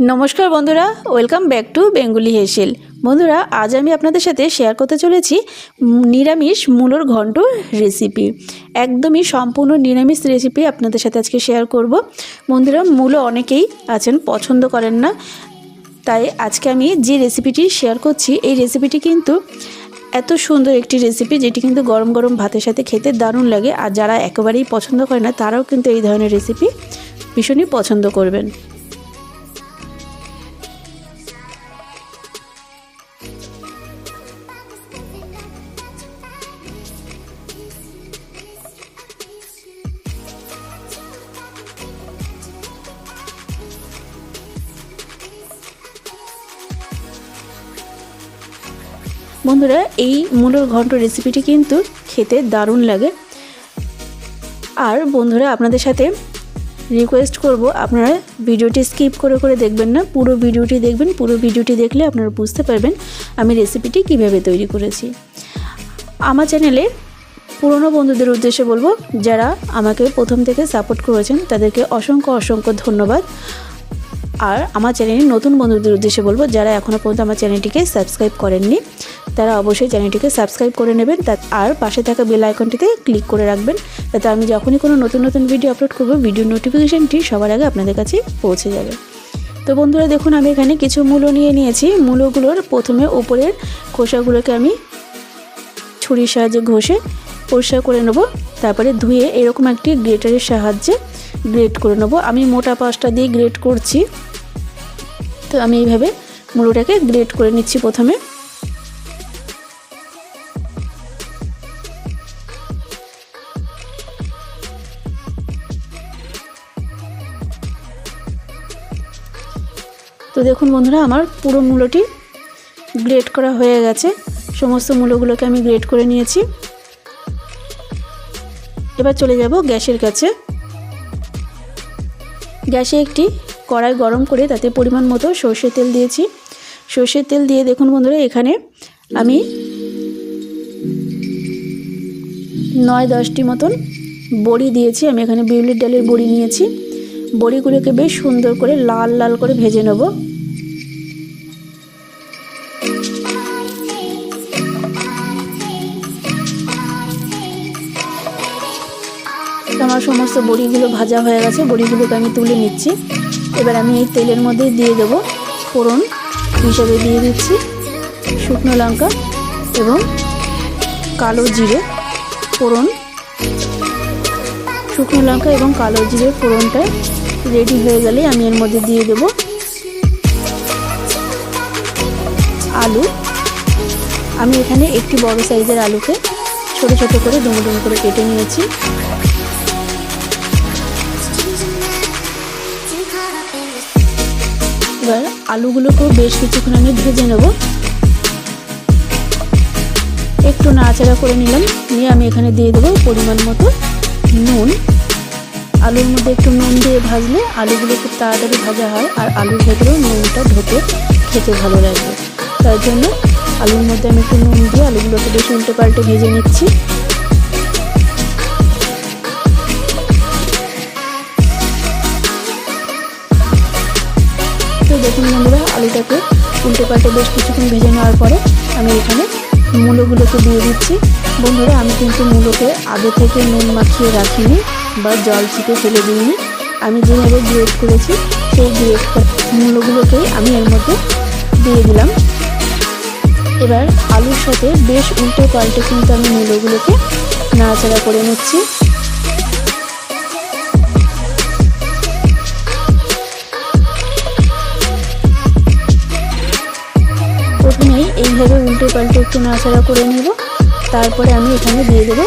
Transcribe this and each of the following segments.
নমস্কার বন্ধুরা, welcome back to Bengali হেসেল। বন্ধুরা, আজ আমি আপনাদের সাথে শেয়ার করতে চলেছি নিরামিষ মূলোর ঘন্ট রেসিপি একদমই সম্পূর্ণ নিরামিষ রেসিপি আপনাদের সাথে আজকে শেয়ার করব। বন্ধুরা, মূলো অনেকেই আছেন, পছন্দ করেন না। তাই আজকে আমি যে রেসিপিটি শেয়ার করছি, এই রেসিপিটি কিন্তু এত সুন্দর একটি রেসিপি যেটি কিন্তু গরম গরম ভাতের সাথে খেতে দারুণ লাগে। আর যারা একেবারেই পছন্দ করে না, তারাও কিন্তু এই ধরনের রেসিপি ভীষণই পছন্দ করবেন। বন্ধুরা, এই মূলোর ঘন্ট রেসিপিটি কিন্তু খেতে দারুণ লাগে। আর বন্ধুরা, আপনাদের সাথে রিকোয়েস্ট করব, আপনারা ভিডিওটি স্কিপ করে করে দেখবেন না, পুরো ভিডিওটি দেখবেন, পুরো ভিডিওটি দেখলে আপনারা বুঝতে পারবেন আমি রেসিপিটি কীভাবে তৈরি করেছি। আমার চ্যানেলে পুরনো বন্ধুদের উদ্দেশ্যে বলব, যারা আমাকে প্রথম থেকে সাপোর্ট করেছেন, তাদেরকে অসংখ্য অসংখ্য ধন্যবাদ। আর আমার চ্যানেলে নতুন বন্ধুদের উদ্দেশ্যে বলব, যারা এখনও পর্যন্ত আমার চ্যানেলটিকে সাবস্ক্রাইব করেননি, তারা অবশ্যই চ্যানেলটিকে সাবস্ক্রাইব করে নেবেন, তা আর পাশে থাকা বেল আইকনটিতে ক্লিক করে রাখবেন, যাতে আমি যখনই কোনো নতুন নতুন ভিডিও আপলোড করব ভিডিও নোটিফিকেশানটি সবার আগে আপনাদের কাছে পৌঁছে যাবে। তো বন্ধুরা, দেখুন আমি এখানে কিছু মূলো নিয়ে নিয়েছি। মূলোগুলোর প্রথমে ওপরের খোসাগুলোকে আমি ছুরির সাহায্যে ঘষে পরিষ্কার করে নেব, তারপরে ধুয়ে এরকম একটি গ্রেটারের সাহায্যে গ্রেট করে নেব। আমি মোটা পাশটা দিয়ে গ্রেট করছি। তো আমি এইভাবে মূলোটাকে গ্রেট করে নিচ্ছি প্রথমে। তো দেখুন বন্ধুরা, আমার পুরো মূলোটি গ্রেট করা হয়ে গেছে। সমস্ত মূলোগুলোকে আমি গ্রেট করে নিয়েছি। এবার চলে যাব গ্যাসের কাছে। গ্যাসে একটি কড়াই গরম করে তাতে পরিমাণ মতো সর্ষের তেল দিয়েছি। সর্ষের তেল দিয়ে দেখুন বন্ধুরা, এখানে আমি নয় দশটি মতন বড়ি দিয়েছি। আমি এখানে বিউলির ডালের বড়ি নিয়েছি। বড়িগুলোকে বেশ সুন্দর করে লাল লাল করে ভেজে নেব। আমার সমস্ত বড়িগুলো ভাজা হয়ে গেছে, বড়িগুলোকে আমি তুলে নিচ্ছি। এবার আমি এই তেলের মধ্যে দিয়ে দেবো ফোড়ন হিসেবে দিয়ে দিচ্ছি, শুকনো লঙ্কা এবং কালো জিরে ফোড়ন। শুকনো লঙ্কা এবং কালো জিরে ফোড়নটা রেডি হয়ে গেলে আমি এর মধ্যে দিয়ে দেবো আলু। আমি এখানে একটি বড় সাইজের আলুকে ছোট ছোট করে ডুমো করে কেটে নিয়েছি। এবার আলুগুলোকেও বেশ কিছুক্ষণ আমি ভেজে নেব। একটু নাড়াচাড়া করে নিলাম। নিয়ে আমি এখানে দিয়ে দেবো পরিমাণ মতো নুন। আলুর মধ্যে একটু নুন দিয়ে ভাজলে আলুগুলো খুব তাড়াতাড়ি ভাজা হয় আর আলুর ভেতরেও নুনটা ঢোকে, খেতে ভালো লাগবে তার জন্য আলুর মধ্যে আমি একটু নুন দিয়ে আলুগুলোকে বেশ উল্টে পাল্টে ভেজে নিচ্ছি। তো দেখুন বন্ধুরা, আলুটাকে উল্টে পাল্টে বেশ কিছুক্ষণ ভেজে নেওয়ার পরে আমি এখানে মূলোগুলোকে দিয়ে দিচ্ছি। বন্ধুরা, আমি কিন্তু মূলোকে আগে থেকে নুন মাখিয়ে রাখিনি বা জল ছিটে ফেলে দিইনি। আমি যেভাবে গ্রেট করেছি, সেই গ্রেড মূলোগুলোকেই আমি এর মধ্যে দিয়ে দিলাম। এবার আলুর সাথে বেশ উল্টে পাল্টে কিন্তু আমি মূলোগুলোকে নাড়াচাড়া করে নিচ্ছি। এইভাবে উল্টে পাল্টে একটু নাড়াচাড়া করে নেব। তারপরে আমি এখানে দিয়ে দেবো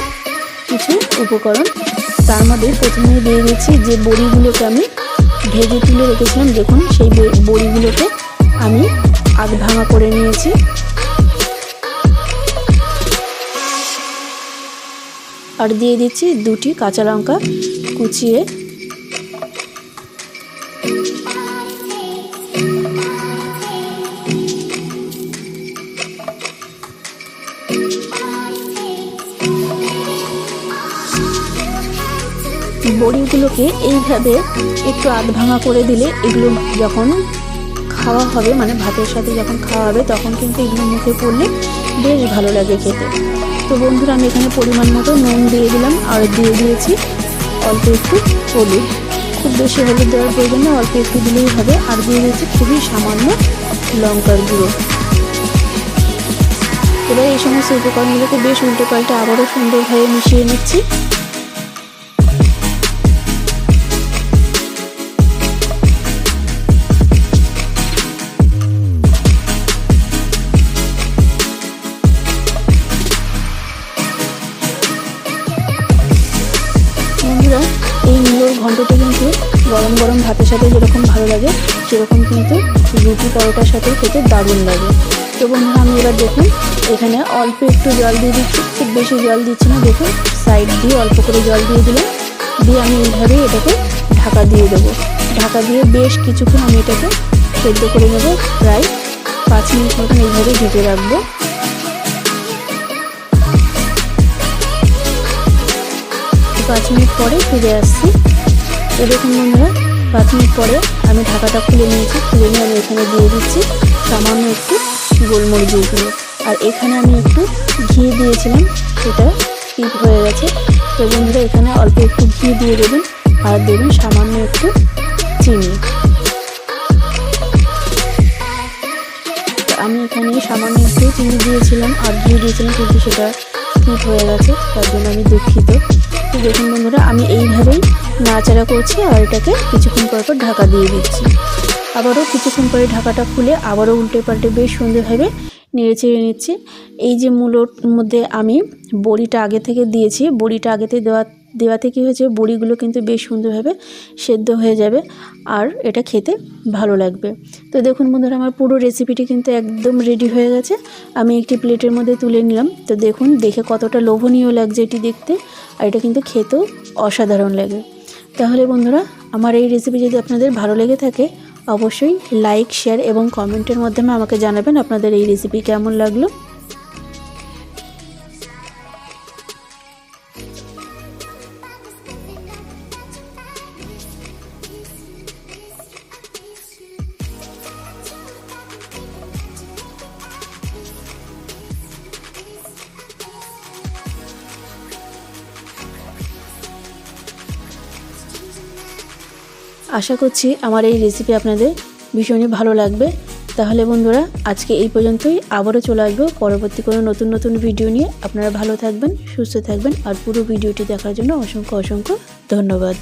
কিছু উপকরণ। তার মধ্যে প্রথমে দিয়ে দিচ্ছি যে বড়িগুলোকে আমি ভেজে তুলে রেখেছিলাম। দেখুন, সেই বড়িগুলোকে আমি আগ ভাঙা করে নিয়েছি। আর দিয়ে দিচ্ছি দুটি কাঁচা লঙ্কা কুচিয়ে বড়িগুলোকে এইভাবে একটু আধ ভাঙা করে দিলে এগুলো যখন খাওয়া হবে মানে ভাতের সাথে যখন খাওয়া হবে, তখন কিন্তু এগুলো মুখে পড়লে বেশ ভালো লাগে খেতে। তো বন্ধুরা, আমি এখানে পরিমাণ মতো নুন দিয়ে দিলাম, আর দিয়ে দিয়েছি অল্প একটু হলুদ। খুব বেশি হলুদ দেওয়ার প্রয়োজন নেই, অল্প একটু দিলেই হবে। আর দিয়ে দিয়েছি খুবই সামান্য লঙ্কার গুঁড়ো। এবার এই সমস্ত উপকরণগুলোকে বেশ উল্টে পাল্টে আবারও সুন্দরভাবে মিশিয়ে নিচ্ছি। ভাতের সাথে যেরকম ভালো লাগে, সেরকম কিন্তু রুটি পরোটার সাথে খেতে দারুণ লাগে। তো বন্ধুরা, আমি এবার দেখুন, এখানে অল্প একটু জল দিয়ে দিচ্ছি, খুব বেশি জল দিচ্ছি না, দেখুন সাইড দিয়ে অল্প করে জল দিয়ে দিলাম। দিয়ে আমি এইভাবেই এটাকে ঢাকা দিয়ে দেবো। ঢাকা দিয়ে বেশ কিছুক্ষণ আমি এটাকে সেদ্ধ করে নেব, প্রায় পাঁচ মিনিট মতন এইভাবে ঢেকে রাখব। পাঁচ মিনিট পরে ফিরে আসছি। দেখুন বন্ধুরা পাঁচ মিনিট পরে আমি ঢাকাটা খুলে নিয়েছি, খুলে নিয়ে আমি এখানে দিয়ে দিচ্ছি সামান্য একটু গোলমরিচের গুঁড়ো আর এখানে আমি একটু ঘি দিয়েছিলাম সেটা স্কিপ হয়ে গেছে। তো বন্ধুরা, এখানে অল্প একটু ঘি দিয়ে দেবেন, আর দেবেন সামান্য একটু চিনি। আমি এখানে সামান্য একটু চিনি দিয়েছিলাম, আর ঘি দিয়েছিলাম, কিন্তু সেটা স্কিপ হয়ে গেছে, তার জন্য আমি দুঃখিত। তো দেখুন বন্ধুরা, আমি এইভাবেই নাড়াচাড়া করছি আর এটাকে কিছুক্ষণ পর পর ঢাকা দিয়ে দিচ্ছি। আবারও কিছুক্ষণ পরে ঢাকাটা খুলে আবারও উল্টে পাল্টে বেশ সুন্দরভাবে নেড়ে চেড়ে নিচ্ছি। এই যে মূলোর মধ্যে আমি বড়িটা আগে থেকে দিয়েছি, বড়িটা আগেতে দেওয়া দেওয়াতে কী হয়েছে বড়িগুলো কিন্তু বেশ সুন্দরভাবে সেদ্ধ হয়ে যাবে আর এটা খেতে ভালো লাগবে। তো দেখুন বন্ধুরা, আমার পুরো রেসিপিটি কিন্তু একদম রেডি হয়ে গেছে। আমি একটি প্লেটের মধ্যে তুলে নিলাম। তো দেখুন, দেখে কতটা লোভনীয় লাগছে এটি দেখতে। আর এটা কিন্তু খেতেও অসাধারণ লাগে। তাহলে বন্ধুরা, আমার এই রেসিপি যদি আপনাদের ভালো লেগে থাকে, অবশ্যই লাইক শেয়ার এবং কমেন্টের মাধ্যমে আমাকে জানাবেন আপনাদের এই রেসিপি কেমন লাগল। আশা করছি আমার এই রেসিপি আপনাদের ভীষণই ভালো লাগবে। তাহলে বন্ধুরা, আজকে এই পর্যন্তই। আবারও চলে আসব পরবর্তী কোনো নতুন নতুন ভিডিও নিয়ে। আপনারা ভালো থাকবেন, সুস্থ থাকবেন, আর পুরো ভিডিওটি দেখার জন্য অসংখ্য অসংখ্য ধন্যবাদ।